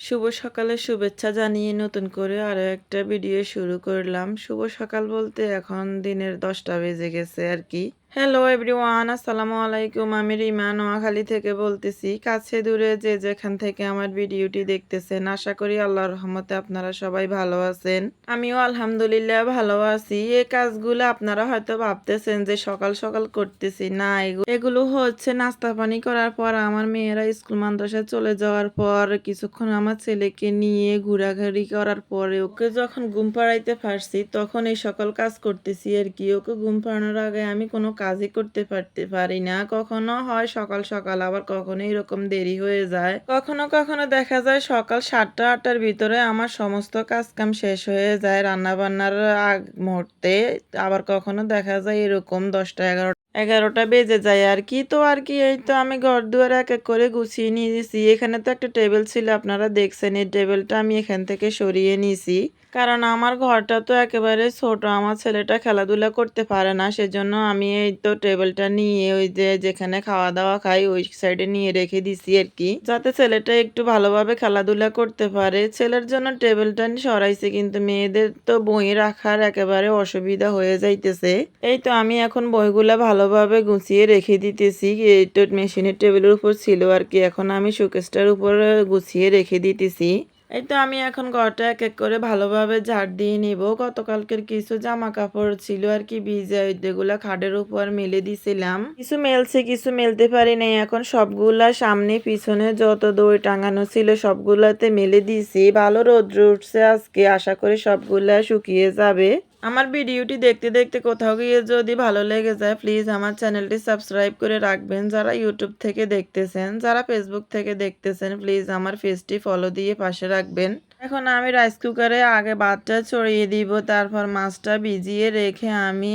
শুভ সকালে শুভেচ্ছা জানিয়ে নতুন করে আরও একটা ভিডিও শুরু করলাম। শুভ সকাল বলতে এখন দিনের দশটা বেজে গেছে আর কি। হ্যালো এভরিওয়ান আসসালামু আলাইকুম আমি রিমা নোয়াখালী থেকে বলতেছি, কাছে দূরে যে যেখান থেকে আমার ভিডিওটি দেখতেছেন, আশা করি আল্লাহর রহমতে আপনারা সবাই ভালো আছেন। আমিও আলহামদুলিল্লাহ ভালো আছি। এই কাজগুলো আপনারা হয়তো ভাবতেছেন যে সকাল সকাল করতেছি। না, এগু- এগুলো হচ্ছে নাস্তা পানি করার পর আমার মেয়েরা স্কুল মাদ্রাসায় চলে যাওয়ার পর, কিছুক্ষণ আমার ছেলেকে নিয়ে ঘোরাঘুরি করার পরে ওকে যখন ঘুম পাড়াইতে পারছি, তখন এই সকল কাজ করতেছি আর কি। ওকে ঘুম পাড়ানোর আগে আমি কোনো কাজই করতে পারতে পারি না। কখনো হয় সকাল সকাল, আবার কখনো এরকম দেরি হয়ে যায়। কখনো কখনো দেখা যায় সকাল সাতটা, আটটার ভিতরে আমার সমস্ত কাজ কাম শেষ হয়ে যায় রান্না বান্নার আগ মুহূর্তে। আবার কখনো দেখা যায় এরকম দশটা এগারো এগারোটা বেজে যায় আর কি। তো আর কি, এই তো আমি ঘর দুয়ার এক এক করে গুছিয়ে নিয়েছি এখানে তো একটা টেবিল ছিল, আপনারা দেখছেন, এই টেবিলটা আমি এখান থেকে সরিয়ে নিয়েছি। কারণ আমার ঘরটা তো একেবারে ছোট, আমার ছেলেটা খেলাধুলা করতে পারে না, সেজন্য আমি এই তো টেবিলটা নিয়ে ওই যে যেখানে খাওয়া দাওয়া খাই, ওই সাইডে নিয়ে রেখে দিছি আর কি। যাতে ছেলেটা একটু ভালোভাবে খেলাধুলা করতে পারে। ছেলের জন্য টেবিলটা সরাইছে, কিন্তু মেয়েদের তো বই রাখার একেবারে অসুবিধা হয়ে যাইতেছে। এই তো আমি এখন বইগুলা ভালোভাবে গুছিয়ে রেখে দিতেছি। তো মেশিনের টেবিলের উপর ছিল আর কি। এখন আমি শোকেসটার উপর গুছিয়ে রেখে দিতেছি। এই তো আমি এখন ঘরটা এক এক করে ভালোভাবে ঝাড় দিয়ে নিব। গতকালকের কিছু জামা কাপড় ছিল আর কি, ভিজে যেগুলা খাটের উপর মেলে দিছিলাম। কিছু মেলছে, কিছু মেলতে পারি নাই। এখন সবগুলা সামনে, পিছনে যত দই টাঙানো ছিল সবগুলাতে মেলে দিছি। ভালো রোদ্র উঠছে আজকে। আশা করি সবগুলা শুকিয়ে যাবে। আমার ভিডিওটি দেখতে দেখতে কোথাও গিয়ে যদি ভালো লেগে যায় প্লিজ আমার চ্যানেলটি সাবস্ক্রাইব করে রাখবেন। যারা ইউটিউব থেকে দেখতেছেন, যারা ফেসবুক থেকে দেখতেছেন প্লিজ আমার পেজটি ফলো দিয়ে পাশে রাখবেন। এখন আমি রাইস কুকারে আগে ভাতটা ছড়িয়ে দিব, তারপর মাছটা ভিজিয়ে রেখে আমি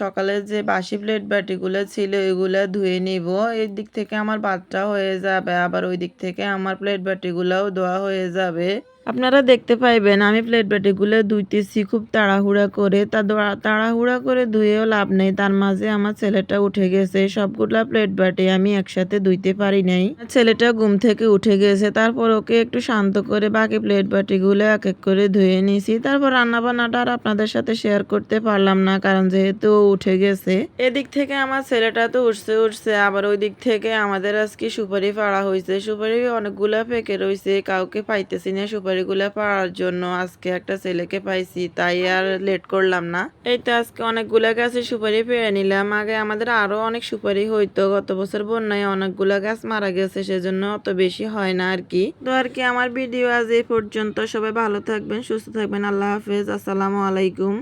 সকালে যে বাসি প্লেট বাটিগুলো ছিল এগুলো ধুয়ে নিব। এই দিক থেকে আমার ভাতটা হয়ে যাবে, আবার ওই দিক থেকে আমার প্লেট বাটিগুলোও ধোয়া হয়ে যাবে। আপনারা দেখতে পাইবেন, আমি প্লেট বাটিগুলো ধুইতেছি, খুব তাড়াহুড়া করে। তা তাড়াহুড়া করে ধুয়েও লাভ নেই, তার মাঝে আমার ছেলেটা উঠে গেছে। সবগুলা প্লেট বাটি আমি একসাথে ধুইতে পারি নাই। ছেলেটা ঘুম থেকে উঠে গেছে, তারপর ওকে একটু শান্ত করে বাকি প্লেট বাটিগুলো এক এক করে ধুয়ে নিয়েছি তারপর রান্না বান্নাটা আর আপনাদের সাথে শেয়ার করতে পারলাম না, কারণ যেহেতু ও উঠে গেছে। এদিক থেকে আমার ছেলেটা তো উঠছে উঠছে। আবার ওই দিক থেকে আমাদের আজকে সুপারি পাড়া হয়েছে সুপারি অনেকগুলা পেকে রয়েছে কাউকে পাইতেছি না সুপারিগুলা পাওয়ার জন্য আজকে একটা ছেলেকে পাইছি, তাই আর লেট করলাম না। এই তো আজকে অনেকগুলো গাছে সুপারি পেয়ে নিলাম। আগে আমাদের আরও অনেক সুপারি হইতো, গত বছর বন্যায় অনেকগুলো গাছ মারা গেছে, সেজন্য অত বেশি হয় না আর কি। তো আর কি, আমার ভিডিও আজ এই পর্যন্ত। সবাই ভালো থাকবেন, সুস্থ থাকবেন। আল্লাহ হাফেজ, আসসালামু আলাইকুম।